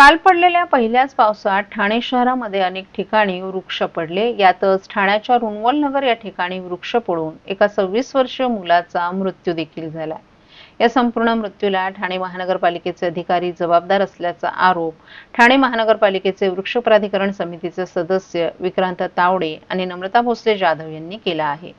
काल पडलेल्या पहिल्याच पावसात ठाणे शहरामध्ये अनेक ठिकाणी वृक्ष पडले. यातच ठाण्याच्या रुणवल नगर या ठिकाणी वृक्ष पडून एका सव्वीस वर्षीय मुलाचा मृत्यू देखील झाला. या संपूर्ण मृत्यूला ठाणे महानगरपालिकेचे अधिकारी जबाबदार असल्याचा आरोप ठाणे महानगरपालिकेचे वृक्ष प्राधिकरण समितीचे सदस्य विक्रांत तावडे आणि नम्रता भोसले जाधव यांनी केला आहे.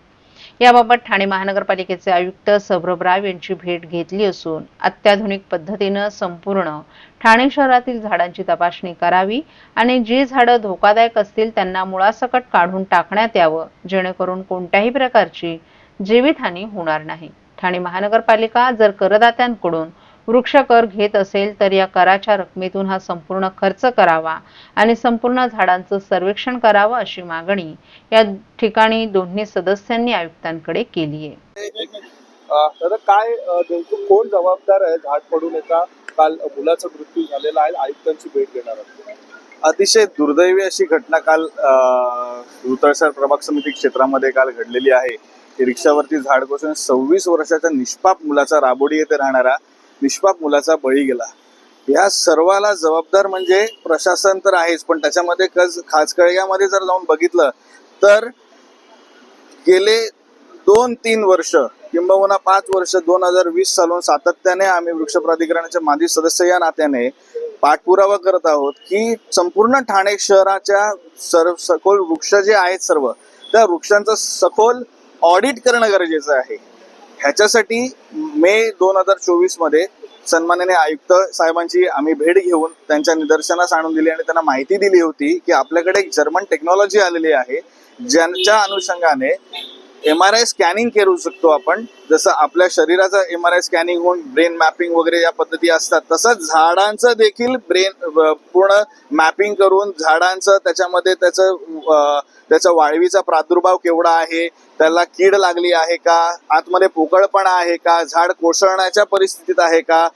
याबाबत ठाणे महानगरपालिकेचे आयुक्त सौरभ राव यांची भेट घेतली असून अत्याधुनिक पद्धतीनं संपूर्ण ठाणे शहरातील झाडांची तपासणी करावी आणि जी झाडं धोकादायक असतील त्यांना मुळासकट काढून टाकण्यात यावं जेणेकरून कोणत्याही प्रकारची जीवितहानी होणार नाही. ठाणे महानगरपालिका जर करदात्यांकडून वृक्ष कर घेत असेल तर या कराच्या रकमेतून हा संपूर्ण खर्च करावा आणि संपूर्ण झाडांचं सर्वेक्षण करावं अशी मागणी या ठिकाणी दोन्ही सदस्यांनी आयुक्तांकडे केली आहे. दादा काय नेमकं कोण जबाबदार आहे झाड पडून एका काल मुलाचा मृत्यू झालेला आहे आयुक्तांची भेट घेणार आहोत. अतिशय दुर्दैवी अशी घटना काल रुतळसर प्रभाग समिती क्षेत्रामध्ये काल घडलेली आहे. रिक्षावरती झाड कोसळून सव्वीस वर्षाच्या निष्पाप मुलाचा राबोडी येथे राहणारा निष्पाप मुलाचा बळी गेला. या सर्वाला जबाबदार म्हणजे प्रशासन तर आहेच पण त्याच्यामध्ये कज खाचकळग्यामध्ये जर जाऊन बघितलं तर गेले दोन तीन वर्ष किंबहुना पाच वर्ष दोन हजार वीस सालून सातत्याने आम्ही वृक्ष प्राधिकरणाचे माजी सदस्य या नात्याने पाठपुरावा करत आहोत की संपूर्ण ठाणे शहराच्या सर्व सखोल वृक्ष जे आहेत सर्व त्या वृक्षांचं सखोल ऑडिट करणं गरजेचं आहे. ह्याच्यासाठी मे दोन हजार चोवीसमध्ये सन्माननीय आयुक्त साहेबांची आम्ही भेट घेऊन त्यांच्या निदर्शनास आणून दिली आणि त्यांना माहिती दिली होती की आपल्याकडे एक जर्मन टेक्नॉलॉजी आलेली आहे ज्यांच्या अनुषंगाने एम आर आय स्कॅनिंग करू शकतो आपण. जसं आपल्या शरीराचं एम आर आय स्कॅनिंग होऊन ब्रेन मॅपिंग वगैरे या पद्धती असतात. तसंच झाडांचं देखील ब्रेन पूर्ण मॅपिंग करून झाडांचं त्याच्यामध्ये त्याचं त्याचा वाळवीचा प्रादुर्भाव केवढा आहे त्याला कीड लागली आहे का आतमध्ये पोकळपणा आहे का झाड कोसळण्याच्या परिस्थितीत आहे का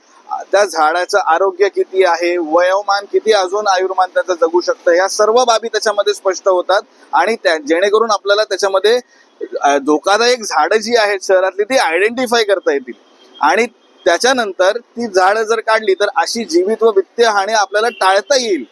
त्या झाडाचं आरोग्य किती आहे वयोमान किती अजून आयुर्मान त्याचं जगू शकतं या सर्व बाबी त्याच्यामध्ये स्पष्ट होतात. आणि त्या जेणेकरून आपल्याला त्याच्यामध्ये धोकादायक झाडं जी आहेत शहरातली ती आयडेंटिफाय करता येतील. आणि त्याच्यानंतर ती झाडं जर काढली तर अशी जीवित व वित्तीय हानी आपल्याला टाळता येईल.